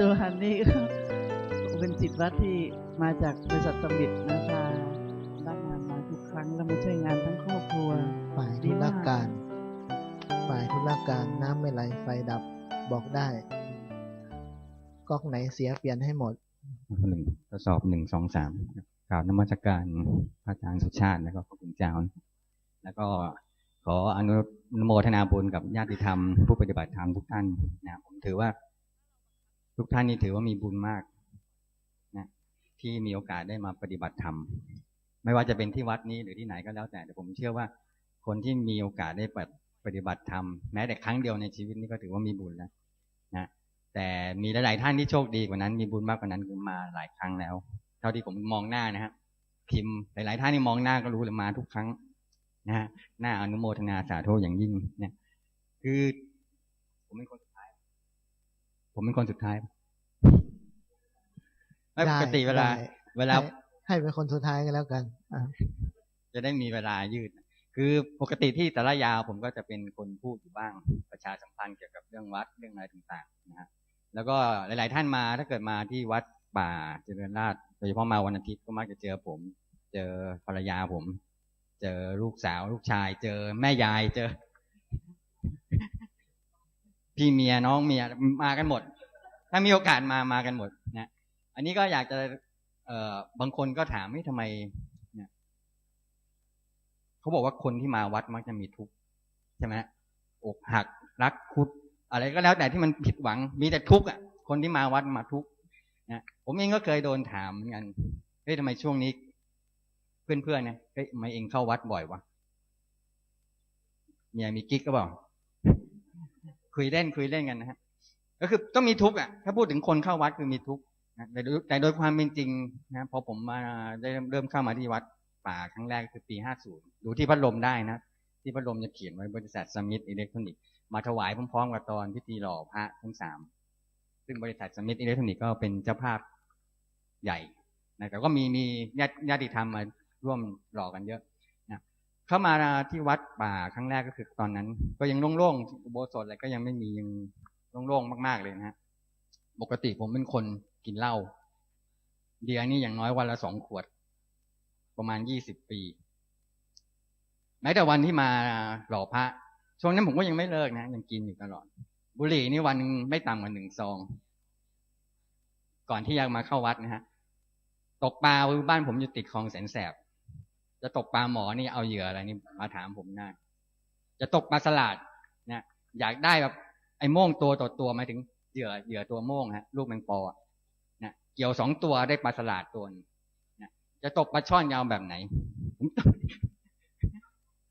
สุวรรณนี่ก็เป็นจิตวัดที่มาจากบริษัทสมิธนะคะรับงานมาทุกครั้งแล้วมาช่วยงานทั้งครอบครัวฝ่ายธุรการ ฝ่ายธุรการน้ำไม่ไหลไฟดับบอกได้ก๊อกไหนเสียเปลี่ยนให้หมดหนึ่งทดสอบหนึ่งสองสามกล่าวนมัสการพระอาจารย์สุชาติแล้วก็ขอบคุณเจ้าแล้วก็ขออนุโมทนาบุญกับญาติธรรม ผู้ปฏิบัติธรรมทุกท่านนะผมถือว่า ทุกท่านนี่ถือว่ามีบุญมากนะที่มีโอกาสได้มาปฏิบัติธรรม ไม่ว่าจะเป็นที่วัดนี้หรือที่ไหนก็แล้วแต่แต่ผมเชื่อว่าคนที่มีโอกาสได้ปฏิบัติธรรมแม้แต่ครั้งเดียวในชีวิตนี้ก็ถือว่ามีบุญแล้วนะแต่มีหลายๆท่านที่โชคดีกว่านั้น มีบุญมากกว่านั้นคือมาหลายครั้งแล้ว เท่าที่ผมมองหน้านะฮะพิมพ์หลาย ๆ ท่านที่มองหน้าก็รู้เลยมาทุกครั้งนะฮะหน้าอนุโมทนาสาธุอย่างยิ่งเนี่ยคือผมเป็นคน ผมเป็นคนสุดท้ายไม่ปกติเวลาได้เวลาให้ให้เป็นคนสุดท้ายกันแล้วกันอะจะได้มีเวลายืด คือปกติที่แต่ละยาวผมก็จะเป็นคนพูดอยู่บ้าง ประชาสัมพันธ์เกี่ยวกับเรื่องวัดเรื่องอะไรต่างๆนะฮะแล้วก็หลาย ๆ ท่านมาถ้าเกิดมาที่วัดป่าเจริญราษฎร์โดยเฉพาะมาวันอาทิตย์ก็มักจะเจอผม เจอภรรยาผม เจอลูกสาว ลูกชาย เจอแม่ยายเจอ พี่เมียน้องเมียมากันหมด ถ้ามีโอกาสมามากันหมดนะอันนี้ก็อยากจะเอ่อบางคนก็ถามไม่ทำไมเนี่ยเขาบอกว่าคนที่มาวัดมักจะมีทุกข์ใช่ไหมอกหักรักคุด อะไรก็แล้วแต่ที่มันผิดหวัง มีแต่ทุกข์อะ คนที่มาวัดมาทุกข์นะผมเองก็เคยโดนถามเหมือนกันเฮ้ยทำไมช่วงนี้ เพื่อนๆเนี่ยเฮ้ยทำไมเองเข้าวัดบ่อยวะเมียมีกิ๊กก็บอก คุยเล่นคุยเล่นกันนะฮะก็คือต้องมีทุกข์อะถ้าพูดถึงคนเข้าวัดคือมีทุกข์นะแต่โดยแต่โดยความเป็นจริงนะพอผมมาได้เริ่มเข้ามาที่วัดป่าครั้งแรกคือปีห้าศูนย์ดูที่พัดลมได้นะที่พัดลมจะเขียนไว้บริษัทสมิธอิเล็กทรอนิกส์มาถวายพร้อมๆกับตอนพิธีหล่อพระทั้งสามซึ่งบริษัทสมิธอิเล็กทรอนิกส์ก็เป็นเจ้าภาพใหญ่นะแต่ก็มีมีญาติญาติธรรมมาร่วมหล่อกันเยอะ เข้ามาที่วัดป่าครั้งแรกก็คือตอนนั้น ก็ยังโล่งๆอุโบสถอะไรก็ยังไม่มียังโล่งๆมากๆเลยนะฮะปกติผมเป็นคนกินเหล้าเดียนี่อย่างน้อยวันละสองขวด ประมาณยี่สิบปีแม้แต่วันที่มาหล่อพระช่วงนั้นผมก็ยังไม่เลิกนะยังกินอยู่ตลอด บุหรี่นี่วันหนึ่งไม่ต่ำกว่าหนึ่งซอง ก่อนที่จะมาเข้าวัดนะฮะตกปลาบ้านผมอยู่ติดคลองแสนแสบ จะตกปลาหมอนี่เอาเหยื่ออะไรนี่มาถามผมได้จะตกปลาสลัดเนี่ยอยากได้แบบไอ้โม่งตัวต่อตัวหมายถึงเหยื่อเหยื่อตัวโม่งฮะลูกแมงปอเนี่ยเกี่ยวสองตัวได้ปลาสลัดตัวนึงเนี่ยจะตกปลาช่อนยาวแบบไหน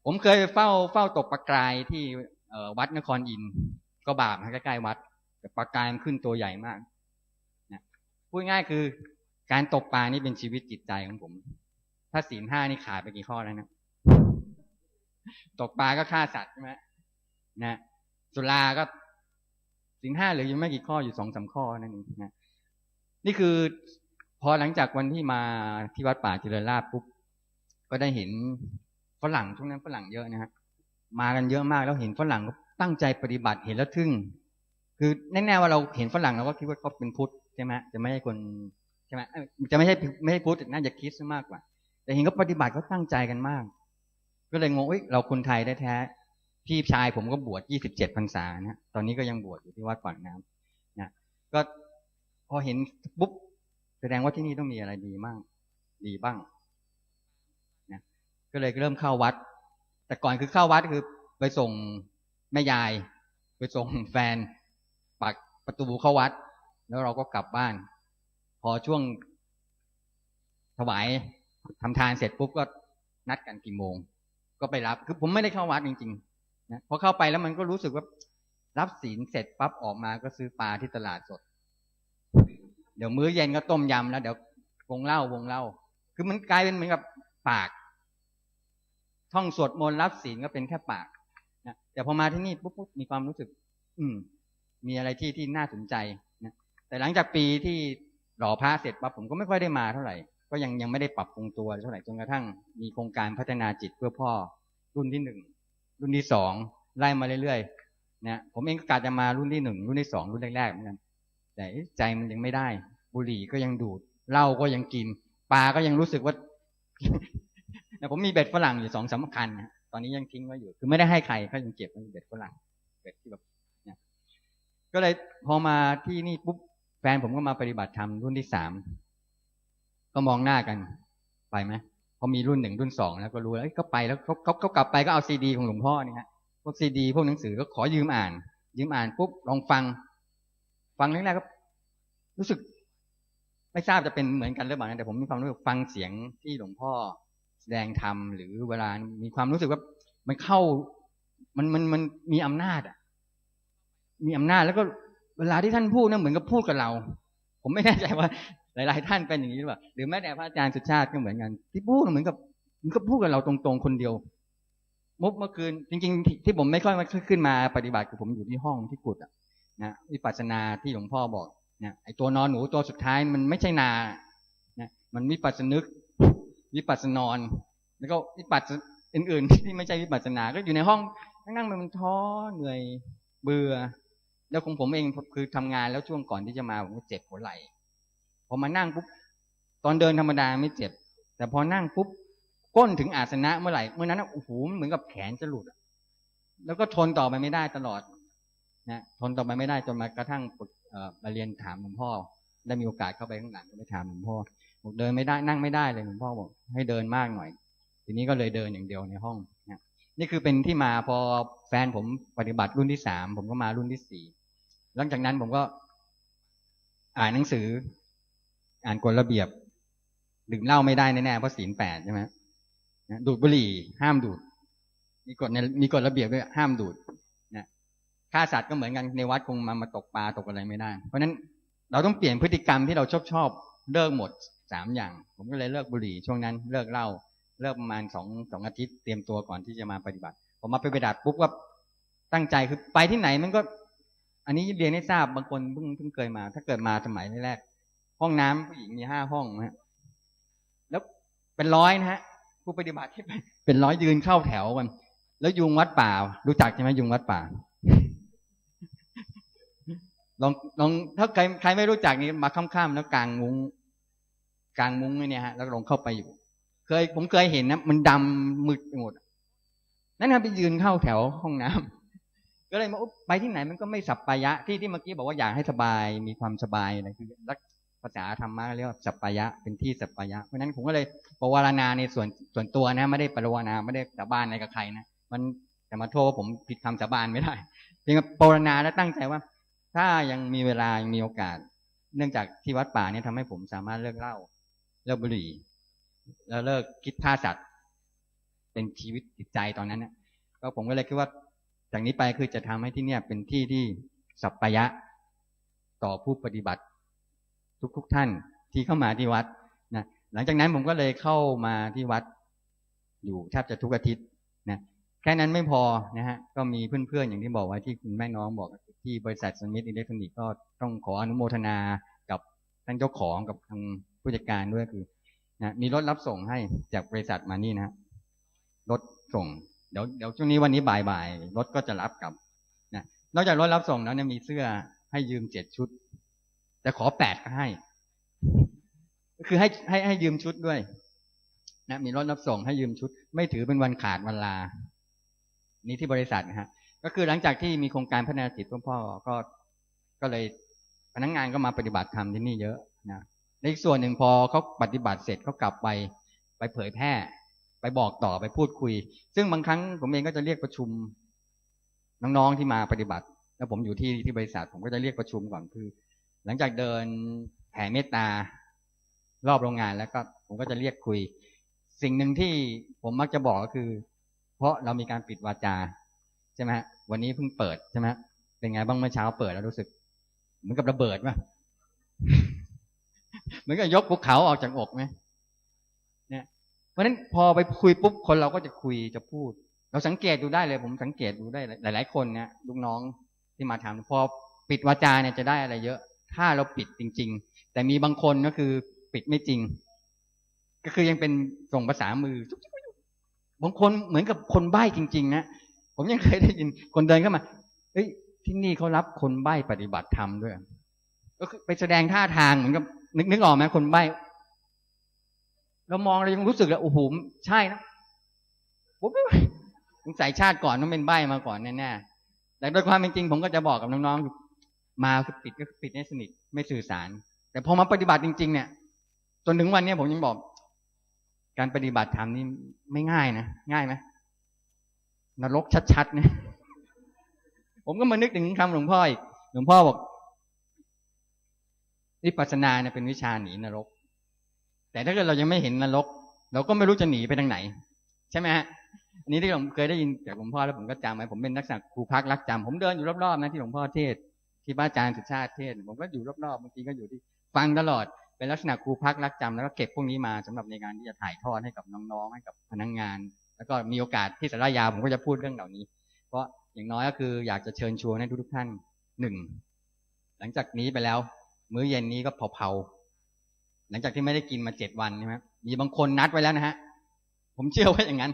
ผมเคยเฝ้าเฝ้าตกปลากรายที่เอวัดนครอินก็บาปนะใกล้ๆวัด แต่ปลากรายมันขึ้นตัวใหญ่มากนะพูดง่ายคือการตกปลานี่เป็นชีวิตจิตใจของผม ถ้าศีลห้านี่ขาดไปกี่ข้อแล้วนะตกปลาก็ฆ่าสัตว์ใช่ไหมนะสุราก็ศีลห้าเหลืออยู่ไม่กี่ข้ออยู่สองสาข้อนั่นเองนะนี่คือพอหลังจากวันที่มาที่วัดป่าเจริญราษฎร์ปุ๊บก็ได้เห็นฝรั่งช่วงนั้นฝรั่งเยอะนะฮะมากันเยอะมากแล้วเห็นฝรั่งก็ตั้งใจปฏิบัติเห็นแล้วทึ่ง คือแน่ๆว่าเราเห็นฝรั่งเราก็คิดว่าเขาเป็นพุทธใช่ไหมจะไม่ใช่คนใช่ไหมจะไม่ใช่ไม่ใช่พุทธน่าจะคิดซะมากกว่า แต่เห็นเขาปฏิบัติเขาตั้งใจกันมาก ก็เลยงงเอ้ยเราคนไทยแท้ๆพี่ชายผมก็บวชยี่สิบเจ็ดพรรษานะตอนนี้ก็ยังบวชอยู่ที่วัดปากน้ำนะก็พอเห็นปุ๊บแสดงว่าที่นี่ต้องมีอะไรดีบ้างดีบ้างนะก็เลยเริ่มเข้าวัด แต่ก่อนคือเข้าวัดคือไปส่งแม่ยาย ไปส่งแฟนปักประตูเข้าวัด แล้วเราก็กลับบ้าน พอช่วงถวาย ทำทานเสร็จปุ๊บก็นัดกันกี่โมง ก็ไปรับ คือผมไม่ได้เข้าวัดจริงๆนะพอเข้าไปแล้วมันก็รู้สึกว่า รับศีลเสร็จปั๊บออกมาก็ซื้อปลาที่ตลาดสด เดี๋ยวมื้อเย็นก็ต้มยำแล้วเดี๋ยววงเล่าวงเล่า คือมันกลายเป็นเหมือนกับปาก ท่องสวดมนต์รับศีลก็เป็นแค่ปากนะแต่พอมาที่นี่ปุ๊บปุ๊บมีความรู้สึก อืม มีอะไรที่ที่น่าสนใจนะแต่หลังจากปีที่หล่อพระเสร็จปั๊บผมก็ไม่ค่อยได้มาเท่าไหร่ ก็ยังยังไม่ได้ปรับปรุงตัวเท่าไหร่จนกระทั่งมีโครงการพัฒนาจิตเพื่อพ่อรุ่นที่หนึ่งรุ่นที่สองไล่มาเรื่อยๆนะผมเองก็กาจะมารุ่นที่หนึ่งรุ่นที่สองรุ่นแรกๆเหมือนกันแต่ใจมันยังไม่ได้ บุหรี่ก็ยังดูดเหล้าก็ยังกินปลาก็ยังรู้สึกว่าผมมีเบ็ดฝรั่งอยู่สองสามคันนะตอนนี้ยังทิ้งไว้อยู่ คือไม่ได้ให้ใครก็ยังเก็บไว้เบ็ดฝรั่งเบ็ดที่แบบเนี่ยก็เลยพอมาที่นี่ปุ๊บแฟนผมก็มาปฏิบัติธรรมรุ่นที่สาม ก็มองหน้ากันไปไหมพอมีรุ่นหนึ่งรุ่นสองแล้วก็รู้แล้วเอ้ยก็ไปแล้วเขาเขาเขากลับไปก็เอาซีดี ของหลวงพ่อนี่ฮะพวกซีดี พวกหนังสือก็ขอยืมอ่าน ยืมอ่านปุ๊บลองฟัง ฟังแรกๆก็รู้สึก ไม่ทราบจะเป็นเหมือนกันหรือเปล่านะแต่ผมมีความรู้สึกฟังเสียงที่หลวงพ่อแสดงธรรมหรือเวลามีความรู้สึกว่ามันเข้า มันมันมันมีอำนาจอะ มีอำนาจแล้วก็เวลาที่ท่านพูดเนี่ยเหมือนกับพูดกับเรา ผมไม่แน่ใจว่า หลาย ๆ ท่านเป็นอย่างนี้หรือเปล่าหรือแม้แต่พระอาจารย์สุชาติก็เหมือนกัน ที่พูดเหมือนกับมันก็พูดกับเราตรงๆคนเดียวมุกเมื่อคืนจริง ๆ ที่ผมไม่ค่อยมาขึ้นมาปฏิบัติคือผมอยู่ที่ห้องที่กุฏอะนะวิปัสสนาที่หลวงพ่อบอกนี่ยไอตัวนอนหนูตัวสุดท้ายมันไม่ใช่นานะมันวิปัสสนึกวิปัสสนอน แล้วก็วิปัสสอื่น ๆ ที่ไม่ใช่วิปัสสนา ก็อยู่ในห้องนั่งๆมันท้อเหนื่อยเบื่อ แล้วของผมเองคือทำงานแล้วช่วงก่อนที่จะมาผมก็เจ็บหัวไหล่ พอมานั่งปุ๊บตอนเดินธรรมดาไม่เจ็บ แต่พอนั่งปุ๊บก้นถึงอาสนะเมื่อไหร่เมื่อนั้นโอ้โหมันเหมือนกับแขนจะหลุดแล้วก็ทนต่อไปไม่ได้ตลอดนะทนต่อไปไม่ได้จนมากระทั่งมาเรียนถามหลวงพ่อ ได้มีโอกาสเข้าไปข้างหลังก็ไปถามหลวงพ่อบอกเดินไม่ได้นั่งไม่ได้เลยหลวงพ่อบอกให้เดินมากหน่อย ทีนี้ก็เลยเดินอย่างเดียวในห้องนะนี่คือเป็นที่มาพอแฟนผมปฏิบัติรุ่นที่สามผมก็มารุ่นที่สี่หลังจากนั้นผมก็ อ่านหนังสือ อ่านกฎระเบียบ ดื่มเหล้าไม่ได้แน่ๆเพราะศีลแปดใช่ไหมนะดูดบุหรี่ห้ามดูด มีกฎในมีกฎระเบียบด้วยห้ามดูดฆ่าสัตว์ก็เหมือนกันในวัดคงมามาตกปลาตกอะไรไม่ได้ เพราะฉะนั้นเราต้องเปลี่ยนพฤติกรรมที่เราชอบชอบเลิกหมดสามอย่าง ผมก็เลยเลิกบุหรี่ช่วงนั้นเลิกเหล้าเลิกประมาณสองสองอาทิตย์เตรียมตัวก่อนที่จะมาปฏิบัติผมมาไปปฏิบัติปุ๊บก็ตั้งใจคือไปที่ไหนมันก็ อันนี้เรียนให้ทราบบางคนเพิ่งเพิ่งเคยมา ถ้าเกิดมาสมัยแรก ห้องน้ำผู้หญิงมีห้าห้องนะฮะแล้วเป็นร้อยนะฮะ ผู้ปฏิบัติที่เป็นเป็นร้อยยืนเข้าแถวกันแล้วยุงวัดป่า รู้จักใช่ไหมยุงวัดป่าลองลองถ้าใครใครไม่รู้จักนี่มาค่ำๆแล้วกลางมุ้งกลางมุ้งเนี่ยฮะแล้วลงเข้าไปอยู่ เคยผมเคยเห็นนะมันดำมืดไปหมดนั่นนะไปยืนเข้าแถวห้องน้ำก็เลยมาไปที่ไหนมันก็ไม่สัปปายะที่ที่เมื่อกี้บอกว่าอยากให้สบายมีความสบายอะไรคือ ภาษาธรรมะเรียกว่าสัปปายะเป็นที่สัปปายะเพราะนั้นผมก็เลยปวารณาในส่วนส่วนตัวนะไม่ได้ปรวารณาไม่ได้สาบานอะไรกับใครนะมันแต่มาโทษว่าผมผิดคำสาบานไม่ได้เพียงปรารณาและตั้งใจว่า ถ้ายังมีเวลายังมีโอกาส เนื่องจากที่วัดป่าเนี่ยทำให้ผมสามารถเลิกเหล้าเลิกบุหรี่ แล้วเลิกคิดฆ่าสัตว์ เป็นชีวิตจิตใจตอนนั้นนะก็ผมก็เลยคิดว่าจากนี้ไปคือจะทำให้ที่เนี่ยเป็นที่ที่สัปปายะต่อผู้ปฏิบัติ ทุกๆทท่านที่เข้ามาที่วัดนะหลังจากนั้นผมก็เลยเข้ามาที่วัด อยู่แทบจะทุกอาทิตย์นะแค่นั้นไม่พอนะฮะก็มีเพื่อนๆอย่างที่บอกไว้ที่คุณแม่น้องบอกที่บริษัทสมิธอิเล็กทรอนิกส์ก็ต้องขออนุโมทนากับท่านเจ้าของกับทางผู้จัดการด้วยคือนะมีรถรับส่งให้จากบริษัทมานี่นะรถส่งเดี๋ยวเดี๋ยวช่วงนี้วันนี้บ่ายๆรถก็จะรับกลับนะนอกจากรถรับส่งแล้วเนี่ยมีเสื้อให้ยืมเจ็ดชุด แต่ขอแปดก็ให้ คือให้ให้ให้ยืมชุดด้วย นะมีรถรับส่งให้ยืมชุด ไม่ถือเป็นวันขาดวันลา นี่ที่บริษัทนะฮะ ก็คือหลังจากที่มีโครงการพัฒนาจิตพ่อพ่อก็ก็เลยพนักงานก็มาปฏิบัติธรรมที่นี่เยอะนะในอีกส่วนหนึ่งพอเขาปฏิบัติเสร็จเขากลับไปไปเผยแพร่ ไปบอกต่อไปพูดคุย ซึ่งบางครั้งผมเองก็จะเรียกประชุมน้องๆที่มาปฏิบัติ แล้วผมอยู่ที่ที่บริษัทผมก็จะเรียกประชุมก่อนคือ หลังจากเดินแผ่เมตตารอบโรงงานแล้วก็ผมก็จะเรียกคุย สิ่งหนึ่งที่ผมมักจะบอกก็คือ เพราะเรามีการปิดวาจาใช่ไหมฮะวันนี้เพิ่งเปิดใช่ไหมเป็นไงบ้างเมื่อเช้าเปิดแล้วรู้สึก เหมือนกับระเบิดป่ะเหมือนกับยกภูเขาออกจากอกไหมเนี่ยเพราะฉะนั้นพอไปคุยปุ๊บคนเราก็จะคุยจะพูด เราสังเกตดูได้เลย ผมสังเกตดูได้หลาย ๆ คนเนี่ยลูกน้องที่มาทำพอปิดวาจาเนี่ยจะได้อะไรเยอะ ถ้าเราปิดจริง ๆ แต่มีบางคนก็คือปิดไม่จริง ก็คือยังเป็นส่งภาษามือบางคนเหมือนกับคนใบ้จริง ๆ นะผมยังเคยได้ยินคนเดินเข้ามาเฮ้ยที่นี่เขารับคนใบ้ปฏิบัติธรรมด้วย ก็คือไปแสดงท่าทางเหมือนกับ นึกนึกออกไหมคนใบ้เรามองเรายังรู้สึกเลยโอ้โหใช่นะปุ๊บสงสัยชาติก่อนต้องเป็นใบ้มาก่อนแน่ๆแต่โดยความเป็นจริงผมก็จะบอกกับน้องๆ มาคือปิดก็ปิดให้สนิทไม่สื่อสาร แต่พอมาปฏิบัติจริง ๆ เนี่ยจนถึงวันนี้ผมยังบอก การปฏิบัติธรรมนี่ไม่ง่ายนะง่ายไหมนรกชัดๆเนี่ยผมก็มานึกถึงคำหลวงพ่ออีกหลวงพ่อบอกวิปัสสนาเนี่ยเป็นวิชาหนีนรก แต่ถ้าเกิดเรายังไม่เห็นนรก เราก็ไม่รู้จะหนีไปทางไหน ใช่ไหมฮะอันนี้ที่ผมเคยได้ยินจากหลวงพ่อแล้วผมก็จำไว้ผมเป็นนักศึกษาครูพักรักจำผมเดินอยู่รอบๆนะที่หลวงพ่อเทศ ที่พระอาจารย์สุชาติเทศ ผมก็อยู่รอบๆบางทีก็อยู่ที่ฟังตลอดเป็นลักษณะครูพักรักจำแล้วก็เก็บพวกนี้มาสำหรับในการที่จะถ่ายทอดให้กับน้องๆให้กับพนักงาน แล้วก็มีโอกาสที่สารยาผมก็จะพูดเรื่องเหล่านี้ เพราะอย่างน้อยก็คืออยากจะเชิญชวนให้ทุกท่านหนึ่งหลังจากนี้ไปแล้ว มื้อเย็นนี้ก็เผาๆหลังจากที่ไม่ได้กินมาเจ็ดวันใช่ไหมมีบางคนนัดไว้แล้วนะฮะ ผมเชื่อว่าอย่างนั้น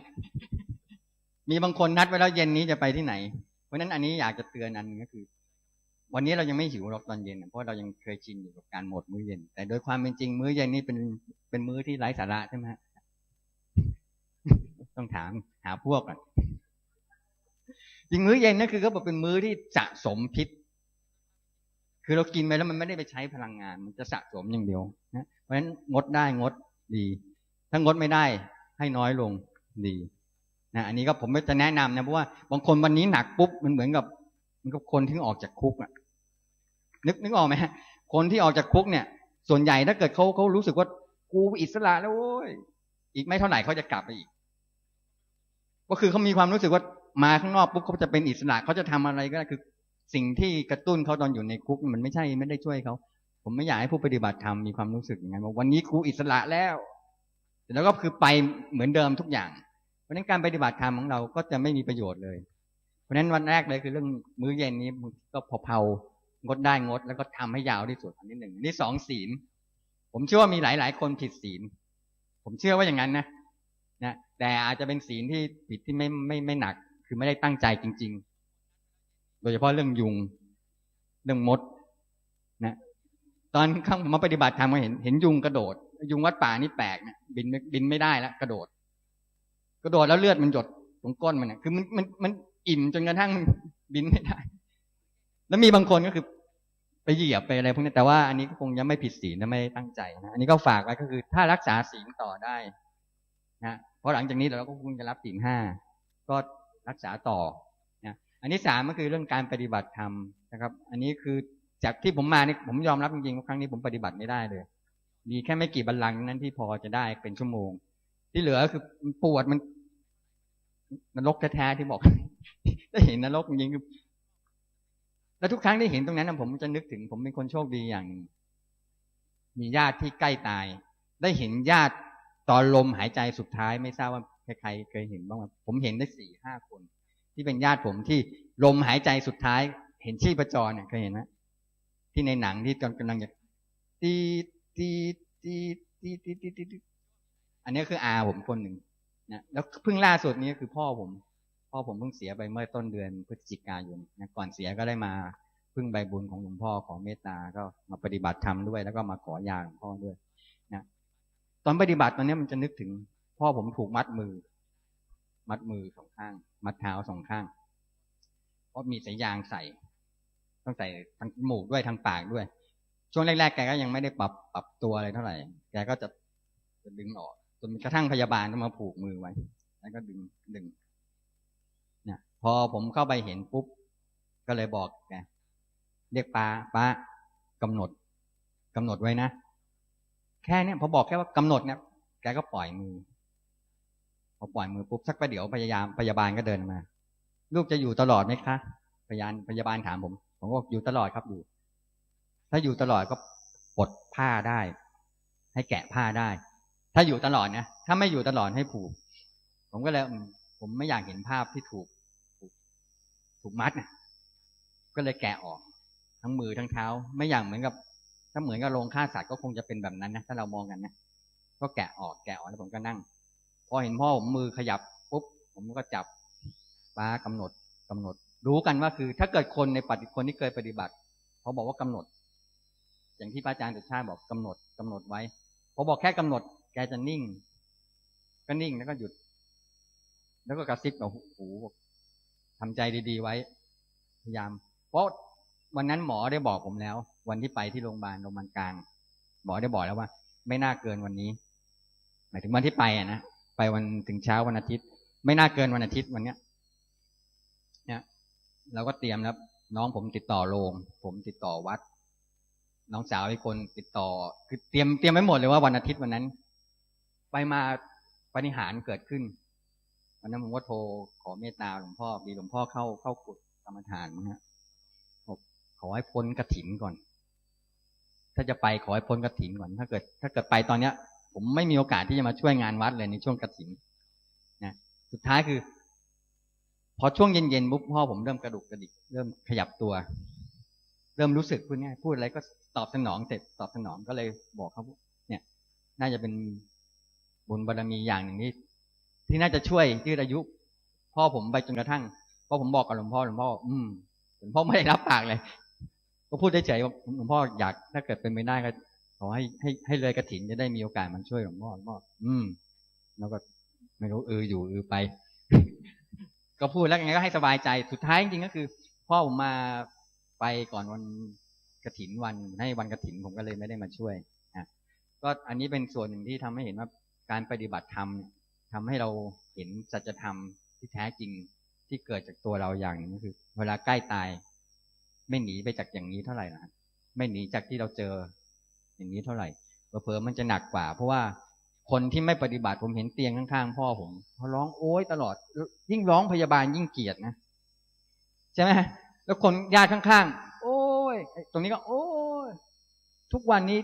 มีบางคนนัดไว้แล้วเย็นนี้จะไปที่ไหน เพราะฉะนั้นอันนี้อยากจะเตือนอันนึงก็คือ วันนี้เรายังไม่หิวหรอกตอนเย็น เพราะเรายังเคยชินอยู่กับการหมดมื้อเย็น แต่โดยความเป็นจริงมื้อเย็นนี่เป็นเป็นมื้อที่ไร้สาระใช่ไหมฮะต้องถามหาพวกก่อนจริงมื้อเย็นนั่นคือก็บอกเป็นมื้อที่สะสมพิษ คือเรากินไปแล้วมันไม่ได้ไปใช้พลังงาน มันจะสะสมอย่างเดียวนะเพราะฉะนั้นงดได้งดดี ถ้างดไม่ได้ให้น้อยลงดีนะอันนี้ก็ผมจะแนะนำนะเพราะว่าบางคนวันนี้หนักปุ๊บมันเหมือนกับมันกับคนที่ออกจากคุกอะ นึกนึกออกไหมฮะคนที่ออกจากคุกเนี่ย ส่วนใหญ่ถ้าเกิดเขาเขารู้สึกว่ากูอิสระแล้วโว้ยอีกไม่เท่าไหร่เขาจะกลับไปอีก ก็คือเขามีความรู้สึกว่ามาข้างนอกปุ๊บเขาจะเป็นอิสระเขาจะทำอะไรก็ได้คือ สิ่งที่กระตุ้นเขาตอนอยู่ในคุกมันไม่ใช่ไม่ได้ช่วยเขาผมไม่อยากให้ผู้ปฏิบัติธรรมมีความรู้สึกอย่างนั้นว่าวันนี้ครูอิสระแล้วแล้วก็คือไปเหมือนเดิมทุกอย่าง เพราะนั้นการปฏิบัติธรรมของเราก็จะไม่มีประโยชน์เลย เพราะนั้นวันแรกเลยคือเรื่องมื้อเย็นนี้ก็พอเผา งดได้งดแล้วก็ทำให้ยาวที่สุดอันที่หนึ่งอันที่สองศีล ผมเชื่อว่ามีหลาย ๆ คนผิดศีล ผมเชื่อว่าอย่างนั้นนะนะแต่อาจจะเป็นศีลที่ผิดที่ไม่ไม่ไม่หนัก คือไม่ได้ตั้งใจจริง ๆ โดยเฉพาะเรื่องยุง เรื่องมด นะ ตอนข้างผมมาปฏิบัติธรรมก็เห็นเห็นยุงกระโดด ยุงวัดป่านี่แปลกนะบินบินไม่ได้แล้วกระโดด กระโดดแล้วเลือดมันหยดตรงก้นมันนะคือมันมันมันอิ่มจนกระทั่งบินไม่ได้ แล้วมีบางคนก็คือ เหยียบไปอะไรพวกนี้แต่ว่าอันนี้ก็คงยังไม่ผิดศีลนะไม่ตั้งใจนะอันนี้ก็ฝากไว้ก็คือถ้ารักษาศีลต่อได้นะเพราะหลังจากนี้เราก็คงจะรับศีลห้าก็รักษาต่อนะอันที่สามก็คือเรื่องการปฏิบัติธรรมนะครับ อันนี้คือจากที่ผมมานี่ผมยอมรับจริงๆว่าครั้งนี้ผมปฏิบัติไม่ได้เลย มีแค่ไม่กี่บัลลังก์นั้นที่พอจะได้เป็นชั่วโมง ที่เหลือคือปวดมันนรกแท้ๆที่บอกได้เห็นนรกจริงๆคือ แล้วทุกครั้งที่เห็นตรงนั้นผมจะนึกถึงผมเป็นคนโชคดีอย่าง มีญาติที่ใกล้ตาย ได้เห็นญาติตอนลมหายใจสุดท้ายไม่ทราบว่าใครเคยเห็นบ้างผมเห็นได้สี่ห้าคน ที่เป็นญาติผมที่ลมหายใจสุดท้าย เห็นชีพจรเนี่ยเคยเห็นไหมที่ในหนังที่ตอนกำลังจะตีตีตีตีตีตีตีอันนี้คืออาผมคนหนึ่งนะแล้วเพิ่งล่าสุดนี้คือพ่อผม พ่อผมเพิ่งเสียไปเมื่อต้นเดือนพฤศจิกายนนะก่อนเสียก็ได้มาพึ่งใบบุญของหลวงพ่อขอเมตตาก็มาปฏิบัติธรรมด้วย แล้วก็มาขอยาหลวงพ่อด้วยนะตอนปฏิบัติตอนนี้มันจะนึกถึง พ่อผมถูกมัดมือ มัดมือสองข้าง มัดเท้าสองข้าง เพราะมีสายยางใส่ ต้องใส่ทั้งจมูกด้วยทางปากด้วย ช่วงแรกๆแกก็ยังไม่ได้ปรับปรับตัวอะไรเท่าไหร่ แกก็จะจะดึงออกจนกระทั่งพยาบาลต้องมาผูกมือไว้ แล้วก็ดึงดึง พอผมเข้าไปเห็นปุ๊บ ก็เลยบอกแกเรียกป้าป้ากำหนดกำหนดไว้นะ แค่เนี้ยพอบอกแค่ว่ากำหนดเนี่ยแกก็ปล่อยมือ พอปล่อยมือปุ๊บสักประเดี๋ยวพยายามพยาบาลก็เดินมา ลูกจะอยู่ตลอดไหมคะพยานพยาบาลถามผม ผมก็บอกอยู่ตลอดครับอยู่ ถ้าอยู่ตลอดก็ปลดผ้าได้ ให้แกะผ้าได้ ถ้าอยู่ตลอดนะถ้าไม่อยู่ตลอดให้ผูก ผมก็เลยผมไม่อยากเห็นภาพที่ถูก ถูกมัดก็เลยแกะออก ทั้งมือทั้งเท้า ไม่อย่างเหมือนกับ ถ้าเหมือนกับโรงฆ่าสัตว์ก็คงจะเป็นแบบนั้นนะถ้าเรามองกันนะก็แกะออกแกะออกแล้วผมก็นั่ง พอเห็นพ่อผมมือขยับปุ๊บผมก็จับป้ากำหนดกำหนด รู้กันว่าคือ ถ้าเกิดคนในปฏิคนที่เคยปฏิบัติเขาบอกว่ากำหนด อย่างที่พระอาจารย์สุชาติบอกกำหนดกำหนดไว้พอบอกแค่กำหนด แกจะนิ่ง ก็นิ่งแล้วก็หยุด แล้วก็กระซิบกับหูบอก ทำใจดีๆไว้ พยายาม เพราะวันนั้นหมอได้บอกผมแล้ว วันที่ไปที่โรงพยาบาลโรงพยาบาลกลางหมอได้บอกแล้วว่า ไม่น่าเกินวันนี้ หมายถึงวันที่ไปอะนะไปวันถึงเช้าวันอาทิตย์ ไม่น่าเกินวันอาทิตย์วันเนี้ยเนี่ยเราก็เตรียมแล้ว น้องผมติดต่อโรงผมติดต่อวัด น้องสาวอีกคนติดต่อ คือเตรียมเตรียมไว้หมดเลยว่าวันอาทิตย์วันนั้น ไปมาปฏิหารเกิดขึ้น วันนั้นผมก็โทรขอเมตตาหลวงพ่อดีหลวงพ่อเข้าเข้ากุดกรรมฐานนะฮะบอกขอให้พ้นกระถินก่อน ถ้าจะไปขอให้พ้นกระถินก่อน ถ้าเกิด ถ้าเกิดไปตอนเนี้ย ผมไม่มีโอกาสที่จะมาช่วยงานวัดเลยในช่วงกระถินนะสุดท้ายคือ พอช่วงเย็นๆปุ๊บพ่อผมเริ่มกระดุกกระดิกเริ่มขยับตัว เริ่มรู้สึกพูดง่ายพูดอะไรก็ตอบสนองเสร็จตอบสนองก็เลยบอกเขาเนี่ย น่าจะเป็นบุญบารรมีอย่างหนึ่งที่ ที่น่าจะช่วยยืดอายุ พ่อผมไปจนกระทั่งพอผมบอกกับหลวงพ่อหลวงพ่อ อืมหลวงพ่อไม่ได้รับปากเลย ก็พูดได้เฉยๆว่าหลวงพ่ออยากถ้าเกิดเป็นไปได้ก็ขอให้ให้ให้เลยกระถินจะได้มีโอกาสมันช่วยหลวงพ่อหลวงพ่ออืม แล้วก็ไม่รู้เอออยู่เออไป ก็พูดแล้วไงก็ให้สบายใจสุดท้ายจริงๆก็คือ พ่อผมมาไปก่อนวันกระถินวันให้วันกระถินผมก็เลยไม่ได้มาช่วยนะก็อันนี้เป็นส่วนหนึ่งที่ทำให้เห็นว่าการปฏิบัติธรรมเนี่ย ทำให้เราเห็นสัจธรรมที่แท้จริงที่เกิดจากตัวเราอย่างนึงก็คือ เวลาใกล้ตาย ไม่หนีไปจากอย่างนี้เท่าไหร่นะไม่หนีจากที่เราเจอ อย่างนี้เท่าไหร่เผลอมันจะหนักกว่า เพราะว่าคนที่ไม่ปฏิบัติผมเห็นเตียงข้างๆพ่อผมเขาร้องโอ๊ยตลอด ยิ่งร้องพยาบาลยิ่งเกลียดนะใช่ไหมแล้วคนญาติข้างๆ โอ้ย ตรงนี้ก็ โอ้ย ทุกวันนี้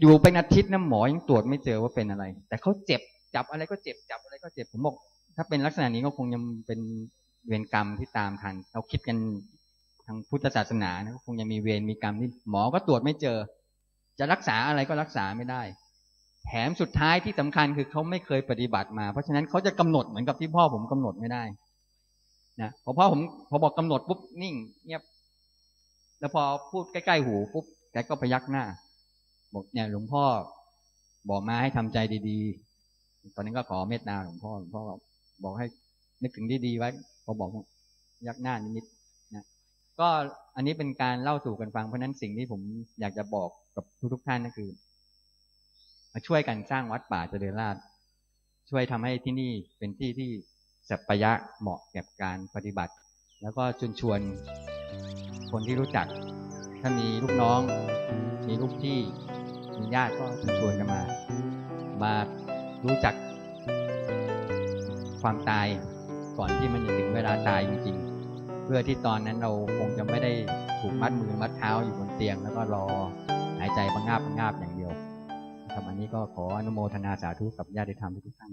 อยู่เป็นอาทิตย์นะหมอยังตรวจไม่เจอว่าเป็นอะไร แต่เขาเจ็บ จับอะไรก็เจ็บจับอะไรก็เจ็บผมบอกถ้าเป็นลักษณะนี้ก็คงยังเป็นเวรกรรมที่ตามทันเราคิดกันทางพุทธศาสนานะก็คงยังมีเวรมีกรรมที่หมอก็ตรวจไม่เจอ จะรักษาอะไรก็รักษาไม่ได้ แถมสุดท้ายที่สำคัญคือเขาไม่เคยปฏิบัติมา เพราะฉะนั้นเขาจะกำหนดเหมือนกับที่พ่อผมกำหนดไม่ได้นะพอพ่อผมพอบอกกำหนดปุ๊บนิ่ง เงียบ แล้วพอพูดใกล้ๆหูปุ๊บแกก็พยักหน้า บอกเนี่ยหลวงพ่อบอกมาให้ทำใจดีๆ ตอนนี้ก็ขอเมตตาหลวงพ่อหลวงพ่อบอกให้นึกถึงดีๆไว้พอบอกยักหน้านิดๆนะก็อันนี้เป็นการเล่าสู่กันฟังเพราะฉะนั้นสิ่งที่ผมอยากจะบอกกับทุกๆท่านก็คือมาช่วยกันสร้างวัดป่าเจริญราษฎร์ช่วยทำให้ที่นี่เป็นที่ที่สัปยะเหมาะแก่การปฏิบัติ แล้วก็ชวนชวนคนที่รู้จัก ถ้ามีลูกน้อง มีลูกพี่มีญาติก็ชวนชวนกันมา มา รู้จักความตายก่อนที่มันจะถึงเวลาตายจริงๆ เพื่อที่ตอนนั้นเราคงจะไม่ได้ถูกมัดมือมัดเท้าอยู่บนเตียง แล้วก็รอหายใจประงาบประงาบอย่างเดียวนะครับอันนี้ก็ขออนุโมทนาสาธุกับญาติธรรมทุกท่าน